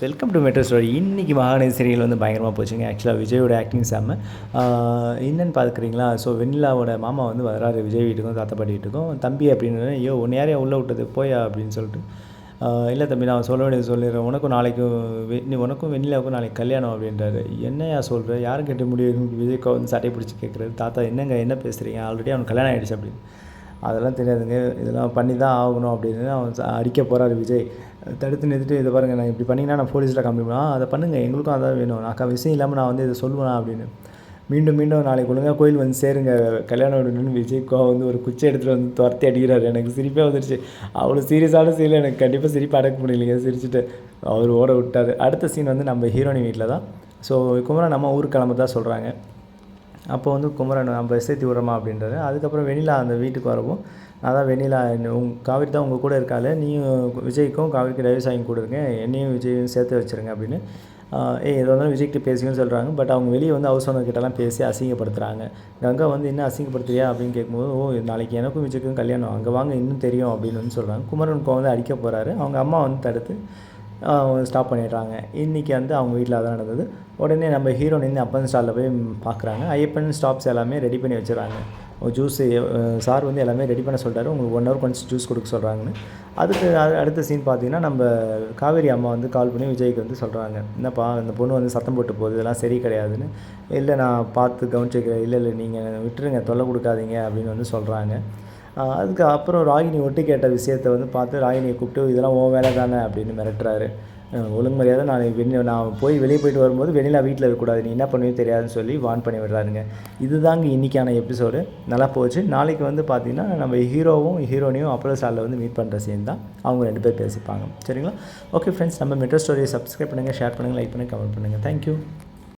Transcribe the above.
Welcome to metro story இன்றைக்கி Mahanadi serial வந்து பயங்கரமாக போச்சுங்க. ஆக்சுவலாக விஜயோட ஆக்டிங் செம்ம. என்னென்னு என்னன்னு பார்க்குறீங்களா? ஸோ வெண்ணிலாவோட மாமா வந்து வராரு விஜய் வீட்டுக்கும் தாத்தா பாட்டி வீட்டுக்கும். தம்பி அப்படின்னு ஐயோ உன்னை யாரையா உள்ளே விட்டது? போயா? அப்படின்னு சொல்லிட்டு. இல்லை தம்பி நான் சொல்ல வேண்டியது சொல்லிடுறேன். உனக்கும் நாளைக்கும் வெ- நீ உனக்கும் வெண்ணிலாவுக்கும் நாளைக்கு கல்யாணம் அப்படின்றாரு. என்னையா சொல்கிற யாரும் கேட்டு முடியும் விஜய்க்கா வந்து சட்டை பிடிச்சி கேட்குறாரு தாத்தா என்னங்க? என்ன பேசுகிறீங்க ஆல்ரெடி அவனுக்கு கல்யாணம் ஆகிடுச்சு அப்படின்னு. அதெல்லாம் தெரியாதுங்க. இதெல்லாம் பண்ணி தான் ஆகணும் அப்படின்னு அவன் அடிக்க போகிறாரு விஜய். தடுத்து நிறுத்திட்டு இதை பாருங்கள் நான் இப்படி பண்ணிங்கன்னா நான் போலீஸில் கம்ப்ளைண்ட் பண்ணுவேன். அதை பண்ணுங்கள் எங்களுக்கும் அதான் வேணும். நான் விஷயம் இல்லாமல் நான் வந்து இதை சொல்லுவேன் அப்படின்னு. மீண்டும் மீண்டும் நாளைக்கு ஒழுங்காக கோயில் வந்து சேருங்க. கல்யாணம் விடணும்னு விஜய் கோ வந்து ஒரு குச்சி எடுத்துகிட்டு வந்து துரத்தி அடிக்கிறாரு. எனக்கு சிரிப்பே வந்துடுச்சு அவ்வளோ சீரியஸான சீனில் எனக்கு கண்டிப்பாக சிரிப்பு அடக்க முடியலைங்க. சிரிச்சுட்டு அவர் ஓட விட்டார். அடுத்த சீன் வந்து நம்ம ஹீரோனி வீட்டில் தான். ஸோ குமரன் நம்ம ஊர் கிளம்ப தான் சொல்கிறாங்க அப்போ வந்து குமரன் நம்ம சேர்த்து விட்றோமா அப்படின்றாரு. அதுக்கப்புறம் வெண்ணிலா அந்த வீட்டுக்கு வரவும் நான் தான் வெண்ணிலா உங் காவிரி தான் உங்கள் கூட இருக்கால நீயும் விஜய்க்கும் காவிரிக்கு டைவர்ஸ் வாங்கி கொடுங்க என்னையும் விஜயும் சேர்த்து வச்சுருங்க அப்படின்னு ஏய் எது வந்தாலும் விஜய்கிட்ட பேசுங்கன்னு சொல்கிறாங்க பட் அவங்க வெளியே வந்து ஹவுஸ் கிட்டலாம் பேசி அசிங்கப்படுத்துகிறாங்க கங்கா வந்து என்ன அசிங்கப்படுத்துறியா? அப்படின்னு கேட்கும்போது ஓ நாளைக்கு எனக்கும் விஜய்க்கும் கல்யாணம். அங்கே வாங்க இன்னும் தெரியும் அப்படின்னு வந்து சொல்கிறாங்க குமரனுக்கு வந்து அடிக்க போகிறாரு அவங்க அம்மா வந்து தடுத்து ஸ்டாப் பண்ணிடுறாங்க. இன்றைக்கி வந்து அவங்க வீட்டில் அதான் நடந்தது. உடனே நம்ம ஹீரோ நின்று அப்பன் ஸ்டாலில் போய் பார்க்குறாங்க ஐயப்பன் ஸ்டாப்ஸ் எல்லாமே ரெடி பண்ணி வச்சுறாங்க ஜூஸ் சார் வந்து எல்லாமே ரெடி பண்ண சொல்கிறாரு உங்களுக்கு ஒன் ஹவர் கொஞ்சம் ஜூஸ் கொடுக்க சொல்கிறாங்கன்னு அதுக்கு அடுத்த சீன் பார்த்தீங்கன்னா நம்ம காவேரி அம்மா வந்து கால் பண்ணி விஜய்க்கு வந்து சொல்கிறாங்க என்னப்பா இந்த பொண்ணு வந்து சத்தம் போட்டு போகுது. இதெல்லாம் சரி கிடையாதுன்னு. இல்லை நான் பார்த்து கவனிச்சிக்கிறேன். இல்லை இல்லை நீங்கள் விட்டுருங்க. தொல்லை கொடுக்காதீங்க அப்படின்னு வந்து சொல்கிறாங்க அதுக்கு அப்புறம் ராகினி ஒட்டு கேட்ட விஷயத்த வந்து பார்த்து ராகினியை கூப்பிட்டு இதெல்லாம் உன் வேலை தானே? அப்படின்னு மிரட்டுறாரு. ஒழுங்கு மரியாதை நான் வெண்ணி நான் போய் வெளியே போயிட்டு வரும்போது வெளியில் வீட்டில் இருக்கக்கூடாது. நீ என்ன பண்ணுவே தெரியாதுன்னு சொல்லி வார்ன் பண்ணி விடுறாருங்க. இதுதாங்க இன்றைக்கான எபிசோடு நல்லா போச்சு. நாளைக்கு வந்து பார்த்தீங்கன்னா நம்ம ஹீரோவும் ஹீரோனையும் அப்பளோ ஸ்டாலில் வந்து மீட் பண்ணுற சீன் தான். அவங்க ரெண்டு பேர் பேசிப்பாங்க. சரிங்களா? ஓகே ஃப்ரெண்ட்ஸ் நம்ம மெட்ரோ ஸ்டோரியை சப்ஸ்கிரைப் பண்ணுங்கள் ஷேர் பண்ணுங்கள் லைக் பண்ணுங்கள் கமெண்ட் பண்ணுங்கள் தேங்க்யூ